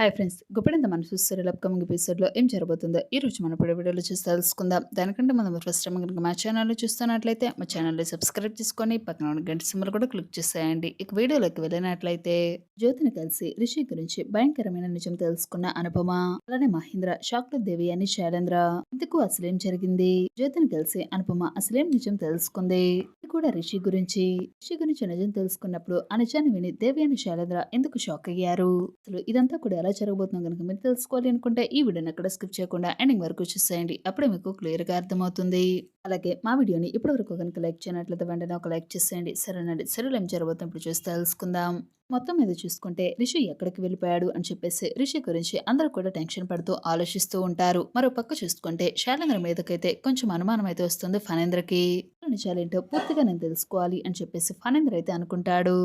Hi friends Guppedantha మనసు serial upcoming ఎపిసోడ్లో ఏం జరగబోతుందో ఈ రోజు మన ఇప్పుడు వీడియోలో చూసి తెలుసుకుందాం. దానికంటే మనం ఫస్ట్ టైం కనుక మా ఛానల్లో చూస్తున్నట్లయితే మా ఛానల్ని సబ్స్క్రైబ్ చేసుకొని పక్కన ఉన్న గంట సింబల్ కూడా క్లిక్ చేసేయండి. ఇక వీడియోలోకి వెళ్ళినట్లయితే జ్యోతిని కలిసి రిషి గురించి భయంకరమైన నిజం తెలుసుకున్న అనుపమ అలానే మహేంద్ర షాక్లో దేవి అని శైలేంద్ర. ఇందుకు అసలేం జరిగింది? జ్యోతిని కలిసి అనుపమ అసలేం నిజం తెలుసుకుంది? ఇది కూడా రిషి గురించి. రిషి గురించి నిజం తెలుసుకున్నప్పుడు ఆ నిజాన్ని విని దేవి అని శైలేంద్ర ఎందుకు షాక్ అయ్యారు? అసలు ఇదంతా కూడా ఎలా జరగబోతుందో కనుక మీరు తెలుసుకోవాలి అనుకుంటే ఈ వీడియోని అక్కడ స్కిప్ చేయకుండా ఎండింగ్ వరకు చూసేయండి. అప్పుడే మీకు క్లియర్గా అర్థమవుతుంది. అలాగే మా వీడియోని ఇప్పటి వరకు కనుక లైక్ చేయనట్లయితే వెంటనే ఒక లైక్ చేసేయండి. సరేనండి. సరే ఏం జరగబోతుంది ఇప్పుడు చూసి తెలుసుకుందాం. మొత్తం మీద చూసుకుంటే రిషి ఎక్కడికి వెళ్ళిపోయాడు అని చెప్పేసి రిషి గురించి అందరూ కూడా టెన్షన్ పడుతూ ఆలోచిస్తూ ఉంటారు. మరో పక్క చూసుకుంటే శైలేంద్ర మీదకైతే కొంచెం అనుమానం అయితే వస్తుంది ఫనేంద్రకి నిజాలేంటో పూర్తిగా నేను తెలుసుకోవాలి అని చెప్పేసి ఫనేంద్ర అయితే అనుకుంటాడు.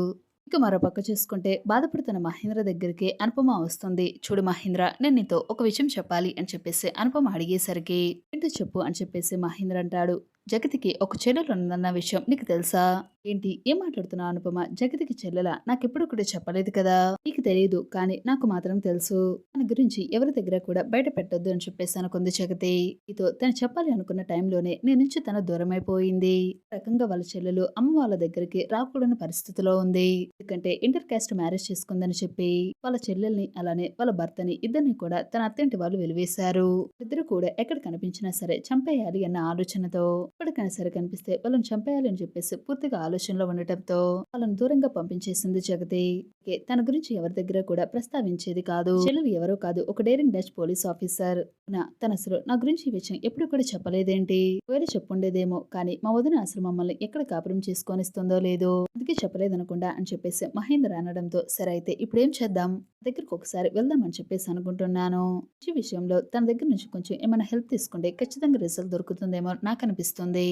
ఇక మరో పక్క చూసుకుంటే బాధపడుతున్న మహేంద్ర దగ్గరికి అనుపమ వస్తుంది. చూడు మహేంద్ర నేను నీతో ఒక విషయం చెప్పాలి అని చెప్పేసి అనుపమ అడిగేసరికి ఏంటో చెప్పు అని చెప్పేసి మహేంద్ర అంటాడు. జగతికి ఒక చెల్లెలు ఉందన్న విషయం నీకు తెలుసా? ఏంటి? ఏం మాట్లాడుతున్నావు అనుపమ? జగతికి చెల్లెల? నాకెప్పుడు కూడా చెప్పలేదు కదా? నీకు తెలియదు కానీ నాకు మాత్రం తెలుసు. తన గురించి ఎవరి దగ్గర కూడా బయట పెట్టొద్దు అని చెప్పేసి అనుకుంది జగతి. ఇతో తను చెప్పాలి అనుకున్న టైంలోనే నేను నుంచి తన దూరం అయిపోయింది. రకంగా వాళ్ళ చెల్లెలు అమ్మ వాళ్ళ దగ్గరికి రాకూడని పరిస్థితిలో ఉంది. ఎందుకంటే ఇంటర్ కాస్ట్ మ్యారేజ్ చేసుకుందని చెప్పి వాళ్ళ చెల్లెల్ని అలానే వాళ్ళ భర్తని ఇద్దరిని కూడా తన అత్తింటి వాళ్ళు వెలివేశారు. ఇద్దరు కూడా ఎక్కడ కనిపించినా సరే చంపేయాలి అన్న ఆలోచనతో ఎప్పటికైనా సరే కనిపిస్తే వాళ్ళని చంపేయాలి అని చెప్పేసి పూర్తిగా ఆలోచనలో ఉండటంతో వాళ్ళను దూరంగా పంపించేసింది జగతి. తన గురించి ఎవరి దగ్గర కూడా ప్రస్తావించేది కాదు. చెల్లెలు ఎవరో కాదు ఒక డేరింగ్ డచ్ పోలీస్ ఆఫీసర్. తన అసలు నా గురించి ఈ విషయం ఎప్పుడు కూడా చెప్పలేదేంటి? వేరే చెప్పుండేదేమో కానీ మా వదిన అసలు మమ్మల్ని ఎక్కడ కాపురం చేసుకొనిస్తుందో లేదో అందుకే చెప్పలేదనకుండా అని చెప్పేసి మహేంద్ర అనడంతో సరే అయితే ఇప్పుడు ఏం చేద్దాం? దగ్గరకు ఒకసారి వెళ్దామని చెప్పేసి అనుకుంటున్నాను. ఈ విషయంలో తన దగ్గర నుంచి కొంచెం ఏమైనా హెల్ప్ తీసుకుంటే ఖచ్చితంగా రిజల్ట్ దొరుకుతుందేమో నాకు అనిపిస్తుంది.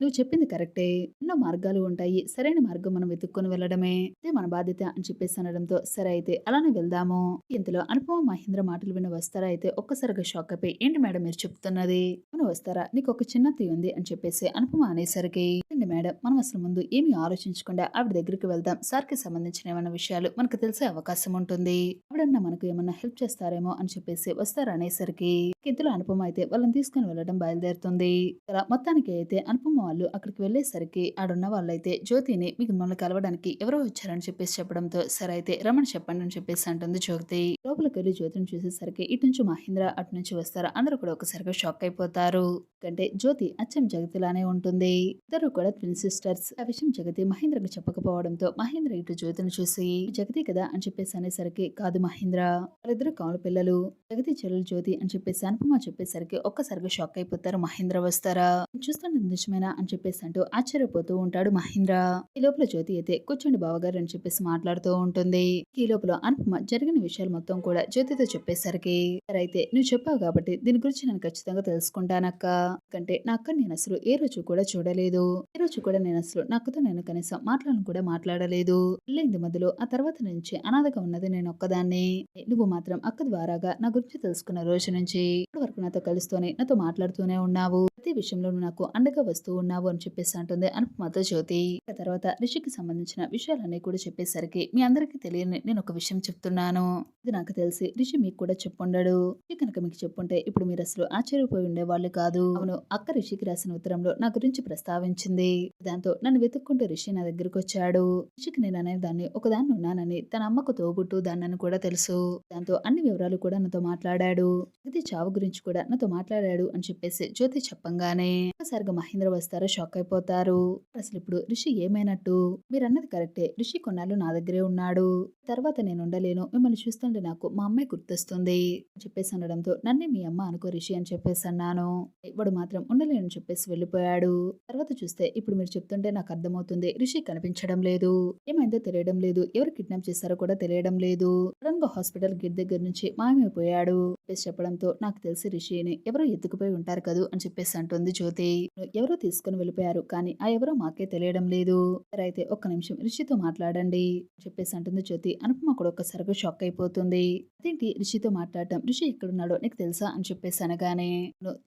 నువ్వు చెప్పింది కరెక్టే. ఎన్నో మార్గాలు ఉంటాయి సరైన మార్గం మనం వెతుక్కొని వెళ్ళడమే. అదే మన బాధ్యత అని చెప్పేసి అనడంతో సరే అయితే అలానే వెళ్దాము. ఇంతలో అనుపమ మహేంద్ర మాటలు విన్న వస్తారా అయితే ఒక్కసారిగా షాక్ అయిపోయి ఏంటి మేడం మీరు చెప్తున్నది? మనం వస్తారా? నీకు ఒక చిన్న తీ ఉంది అని చెప్పేసి అనుపమ అనేసరికి "ఏంటి మేడం? మనం అసలు ముందు ఏమీ ఆలోచించకుండా ఆవిడ దగ్గరికి వెళ్దాం. సార్కి సంబంధించిన ఏమైనా విషయాలు మనకు తెలిసే అవకాశం ఉంటుంది. ఆవిడన్నా మనకు ఏమన్నా హెల్ప్ చేస్తారేమో అని చెప్పేసి వస్తారా అనేసరికి ఇంతలో అనుపమ అయితే వాళ్ళని తీసుకుని వెళ్ళడం బయలుదేరుతుంది. ఇలా మొత్తానికి అయితే అనుపమ వాళ్ళు అక్కడికి వెళ్ళేసరికి ఆడున్న వాళ్ళైతే జ్యోతిని మీకు మిమ్మల్ని కలవడానికి ఎవరో వచ్చారని చెప్పేసి చెప్పడంతో సరే అయితే రమణ చెప్పండి అని చెప్పేసి అంటుంది జ్యోతి. లోపలికి వెళ్ళి జ్యోతిని చూసేసరికి ఇటు నుంచి మహేంద్ర అటు నుంచి వస్తారు? అందరూ కూడా ఒకసారిగా షాక్ అయిపోతారు. ఎందుకంటే జ్యోతి అచ్చం జగతిలానే ఉంటుంది. ఇద్దరు కూడా ట్విన్ సిస్టర్స్ ఆ విషయం జగతి మహేంద్రకు చెప్పకపోవడంతో మహేంద్ర ఇటు జ్యోతిని చూసి జగతి కదా అని చెప్పేసి అనేసరికి కాదు మహేంద్ర వాళ్ళిద్దరు కావాలి పిల్లలు. జగతి చెల్లెలు జ్యోతి అని చెప్పేసి అనుపమ చెప్పేసరికి ఒక్కసారిగా షాక్ అయిపోతారు. మహేంద్ర వస్తారా? చూస్తాను నిజమేనా? అని చెప్పేసి అంటూ ఆశ్చర్యపోతూ ఉంటాడు మహేంద్ర. ఈ లోపల జ్యోతి అయితే కూర్చోండి బావగారు అని చెప్పేసి మాట్లాడుతూ ఉంటుంది. ఈ లోపల అనుపమ జరిగిన విషయాలు మొత్తం కూడా జ్యోతితో చెప్పేసరికి అయితే నువ్వు చెప్పావు కాబట్టి దీని గురించి నేను ఖచ్చితంగా తెలుసుకుంటానక్క. ఎందుకంటే నా అక్క నేను అసలు ఏ రోజు కూడా చూడలేదు. ఏ రోజు కూడా నేను అసలు నాకుతో నేను కనీసం మాట్లాడను కూడా మాట్లాడలేదు. పెళ్ళైంది మధ్యలో ఆ తర్వాత నుంచి అనాథగా ఉన్నది నేను ఒక్కదాన్ని. నువ్వు మాత్రం అక్క ద్వారాగా నాకు గురించి తెలుసుకున్న రోజు నుంచి ఇప్పటి వరకు నాతో కలుస్తూనే నాతో మాట్లాడుతూనే ఉన్నావు. ప్రతి విషయంలో నాకు అండగా వస్తూ ఉన్నావు అని చెప్పేసి అంటుంది అనుపమతో జ్యోతి. తర్వాత రిషికి సంబంధించిన విషయాలన్నీ కూడా చెప్పేసరికి మీ అందరికీ తెలియని నేను ఒక విషయం చెప్తున్నాను. ఇది నాకు తెలిసి రిషి మీకు కూడా చెప్పుండడు. కనుక మీకు చెప్పుంటే ఇప్పుడు మీరు అసలు ఆశ్చర్యపోయి ఉండేవాళ్ళు కాదు. అవును అక్క రిషికి రాసిన ఉత్తరంలో నా గురించి ప్రస్తావించింది. దాంతో నన్ను వెతుక్కుంటూ రిషి నా దగ్గరకు వచ్చాడు. రిషికి నేను అనే దాన్ని ఒకదాన్ని ఉన్నానని తన అమ్మకు తోబుట్టు దాన్నని కూడా తెలుసు. దాంతో అన్ని వివరాలు కూడా నాతో మాట్లాడాడు. ఇది చావు గురించి కూడా నాతో మాట్లాడాడు అని చెప్పేసి జ్యోతి చెప్పంగానే ఒక్కసారిగా మహేంద్ర వస్తారో షాక్ అయిపోతారు. అసలు ఇప్పుడు రిషి ఏమైనట్టు? మీరన్నది కరెక్టే. రిషి కొన్నాళ్ళు నా దగ్గరే ఉన్నాడు. తర్వాత నేను ఉండలేను. మిమ్మల్ని చూస్తుంటే నాకు మా అమ్మాయి గుర్తొస్తుంది అని చెప్పేసి అనడంతో నన్నే మీ అమ్మ అనుకో రిషి అని చెప్పేసి అన్నాను. ఇప్పుడు మాత్రం ఉండలేనని చెప్పేసి వెళ్ళిపోయాడు. తర్వాత చూస్తే ఇప్పుడు మీరు చెప్తుంటే నాకు అర్థమవుతుంది. రిషి కనిపించడం లేదు. ఏమైందో తెలియడం లేదు. ఎవరు కిడ్నాప్ చేశారో కూడా తెలియడం లేదు. సడన్గా హాస్పిటల్ గేట్ దగ్గర నుంచి మాయమైపోయాడు. చెప్పేసి చెప్పడంతో నాకు తెలిసి రిషిని ఎవరో ఎత్తుకుపోయి ఉంటారు కదూ అని చెప్పేసి అంటుంది జ్యోతి. ఎవరో తీసుకుని వెళ్ళిపోయారు కానీ ఆ ఎవరో మాకే తెలియడం లేదు. అయితే ఒక్క నిమిషం రిషితో మాట్లాడండి చెప్పేసి అంటుంది జ్యోతి. అనుపమ కూడా ఒక్కసారిగా షాక్ అయిపోతుంది. అదేంటి రిషితో మాట్లాడటం? రిషి ఎక్కడున్నాడో నీకు తెలుసా? అని చెప్పేసి అనగానే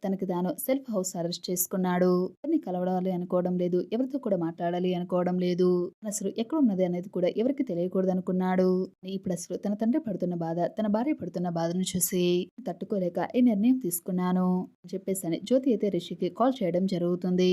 తనకి తాను సెల్ఫ్ హౌస్ అరెస్ట్ చేసుకున్నాడు. ఎవరిని కలవడాలి అనుకోవడం లేదు. ఎవరితో కూడా మాట్లాడాలి అనుకోవడం లేదు. అసలు ఎక్కడ ఉన్నది అనేది కూడా ఎవరికి తెలియకూడదు అనుకున్నాడు ఇప్పుడు అసలు తన తండ్రి పడుతున్న బాధ తన భార్య పడుతున్న బాధను చూసి తట్టుకోలేక ఈ నిర్ణయం తీసుకున్నాను? అని చెప్పేసి అని జ్యోతి అయితే రిషికి కాల్ చేయడం జరుగుతుంది.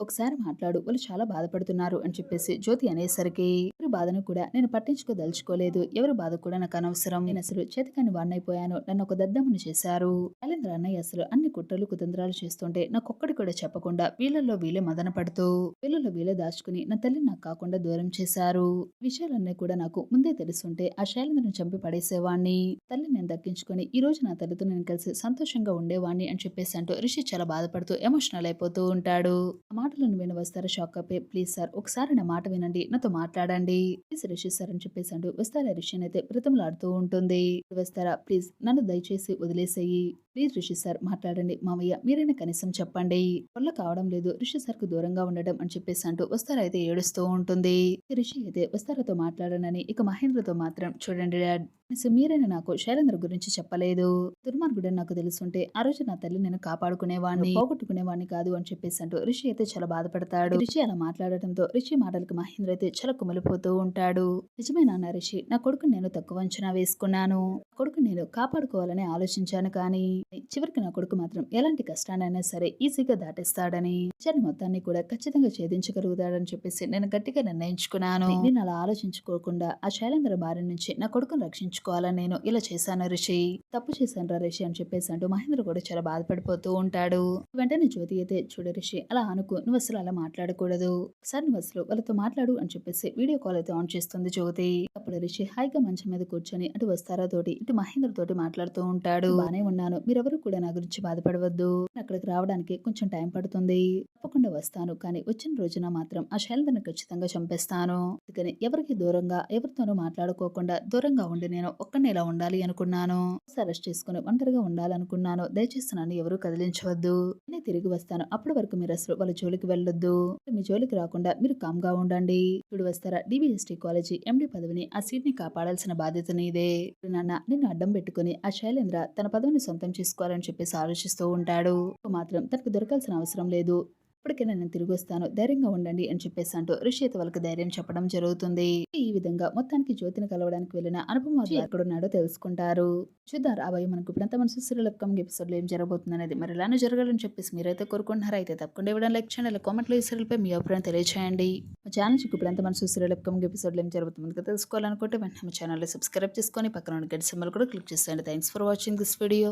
ఒకసారి మాట్లాడు వాళ్ళు చాలా బాధపడుతున్నారు అని చెప్పేసి జ్యోతి అనేసరికి ఎవరి బాధను కూడా నేను పట్టించుకోదలుచుకోలేదు. ఎవరి బాధ కూడా నాకు అనవసరం. నేను అసలు చేతకాని వాడినైపోయాను. నన్ను ఒక దద్దమ్మని చేశారు. శైలేంద్ర అన్నయ్య అసలు అన్ని కుట్రలు కుతంత్రాలు చేస్తుంటే నాకొక్కడి కూడా చెప్పకుండా వీళ్ళల్లో వీళ్ళే మదన పడుతూ వీళ్ళలో వీళ్ళే దాచుకుని నా తల్లి నాకు కాకుండా దూరం చేశారు. విషయాలన్నీ కూడా నాకు ముందే తెలుసుంటే ఆ శైలేంద్రను చంపి పడేసేవాణ్ణి. తల్లి నేను దక్కించుకొని ఈ రోజు నా తల్లితో నేను కలిసి సంతోషంగా ఉండేవాణ్ణి అని చెప్పేసి అంటూ రిషి చాలా బాధపడుతూ ఎమోషనల్ అయిపోతూ ఉంటాడు. ఆ మాటలను విని వస్తారా షాక్ అప్పే ప్లీజ్ సార్ ఒకసారి నా మాట వినండి నాతో మాట్లాడండి. ప్లీజ్ రిషి సార్ అని చెప్పేసి అంటూ వస్తారా రిషి అయితే బ్రతంలాడుతూ ఉంటుంది. వస్తారా ప్లీజ్ నన్ను దయచేసి వదిలేసేయి. ప్లీజ్ రిషి సార్ మాట్లాడండి. మామయ్య మీరైనా కనీసం చెప్పండి. వల్ల కావడం లేదు. రిషి సార్కు దూరంగా ఉండడం అని చెప్పేసి అంటూ వస్తారా అయితే ఏడుస్తూ ఉంటుంది. రిషి అయితే వస్తారాతో మాట్లాడనని ఇక మహేంద్రతో మాత్రం చూడండి డాడ్ మీరైనా నాకు శైలేంద్ర గురించి చెప్పలేదు. దుర్మార్గుడని నాకు తెలుసుంటే ఆ రోజు నా తల్లి నేను కాపాడుకునేవాడిని పోగొట్టుకునేవాడిని కాదు అని చెప్పేసి అంటూ రిషి అయితే చాలా బాధపడతాడు. రిషి అలా మాట్లాడటంతో రిషి మాటలకు మహేంద్ర అయితే చాలా కుమిలిపోతూ ఉంటాడు. నిజమే నాన్న రిషి నా కొడుకు నేను తక్కువ అంచనా వేసుకున్నాను. కొడుకు నేను కాపాడుకోవాలని ఆలోచించాను కానీ చివరికి నా కొడుకు మాత్రం ఎలాంటి కష్టానైనా సరే ఈజీగా దాటేస్తాడని నిజాన్ని మొత్తాన్ని కూడా ఖచ్చితంగా ఛేదించగలుగుతాడని చెప్పేసి నేను గట్టిగా నిర్ణయించుకున్నాను. నేను అలా ఆలోచించుకోకుండా ఆ శైలేంద్ర బారి నుంచి నా కొడుకును రక్షించుకోవాలని నేను ఇలా చేశాను రిషి. తప్పు చేశాను రా రిషి అని చెప్పేసి అంటూ మహేంద్ర కూడా చాలా బాధపడిపోతూ ఉంటాడు. వెంటనే జ్యోతి అయితే చూడు రిషి అలా అనుకో నువ్వు అసలు అలా మాట్లాడకూడదు. ఒకసారి నువ్వు అసలు వాళ్ళతో మాట్లాడు అని చెప్పేసి వీడియో కాల్ అయితే ఆన్ చేస్తుంది జ్యోతి. అప్పుడు రిషి హాయిగా మంచం మీద కూర్చొని అటు వస్తారా తోటి ఇటు మహేంద్ర తోటి మాట్లాడుతూ ఉంటాడు. బానే ఉన్నాను మీరెవరు కూడా నా గురించి బాధపడవద్దు. అక్కడికి రావడానికి కొంచెం టైం పడుతుంది. తప్పకుండా వస్తాను. కానీ వచ్చిన రోజున మాత్రం ఆ శైలందరిని ఖచ్చితంగా చంపేస్తాను. అందుకని ఎవరికి దూరంగా ఎవరితోనూ మాట్లాడుకోకుండా దూరంగా ఉండి నేను ఒక్కనే ఇలా ఉండాలి అనుకున్నాను. అరెస్ట్ చేసుకుని ఒంటరిగా ఉండాలనుకున్నాను. దయచేసి నన్ను ఎవరూ కదిలించవద్దు. నేను తిరిగి వస్తాను. అప్పటి వరకు మీరు అసలు వాళ్ళ జోలికి వెళ్ళొద్దు. మీ జోలికి రాకుండా మీరు కామ్గా ఉండండి. ఇప్పుడు వస్తారా? డిబిఎస్టీ కాలేజీ ఎండి పదవిని ఆ సీట్ని కాపాడాల్సిన బాధ్యత నీదే. నాన్న నిన్ను అడ్డం పెట్టుకుని ఆ శైలేంద్ర తన పదవిని సొంతం చేసుకో చేసుకోవాలని చెప్పేసి ఆలోచిస్తూ ఉంటాడు. మాత్రం తనకు దొరకాల్సిన అవసరం లేదు. ఇప్పటికైనా నేను తిరిగి వస్తాను. ధైర్యంగా ఉండండి అని చెప్పేసి అంటూ ఋషి అయితే వాళ్ళకి ధైర్యం చెప్పడం జరుగుతుంది. ఈ విధంగా మొత్తానికి జ్యోతిని కలవడానికి వెళ్ళిన అనుపమ ఎక్కడున్నాడో తెలుసుకుంటారు. చూద్దాం రాబోయే మనకు ఇప్పుడంతా మన అప్కమింగ్ ఎపిసోడ్లో ఏం జరగబోతుంది అనేది. మరి ఇలానే జరగాలని చెప్పేసి మీరైతే కోరుకుంటున్నారా? అయితే తప్పకుండా ఇవ్వడం లైక్ చేయండి కామెంట్లో ఈ serial పై మీ అభిప్రాయం తెలియచేయండి. మా ఛానల్ ఇప్పుడంతా మన సుశ్రీల అప్కమింగ్ ఎపిసోడ్లో ఏం జరుగుతుంది తెలుసుకోవాలనుకుంటే వెంటనే మా ఛానల్ సబ్స్క్రైబ్ చేసుకొని పక్కన ఉన్న గడి సింబల్ కూడా క్లిక్ చేసేయండి. Thanks for watching this video.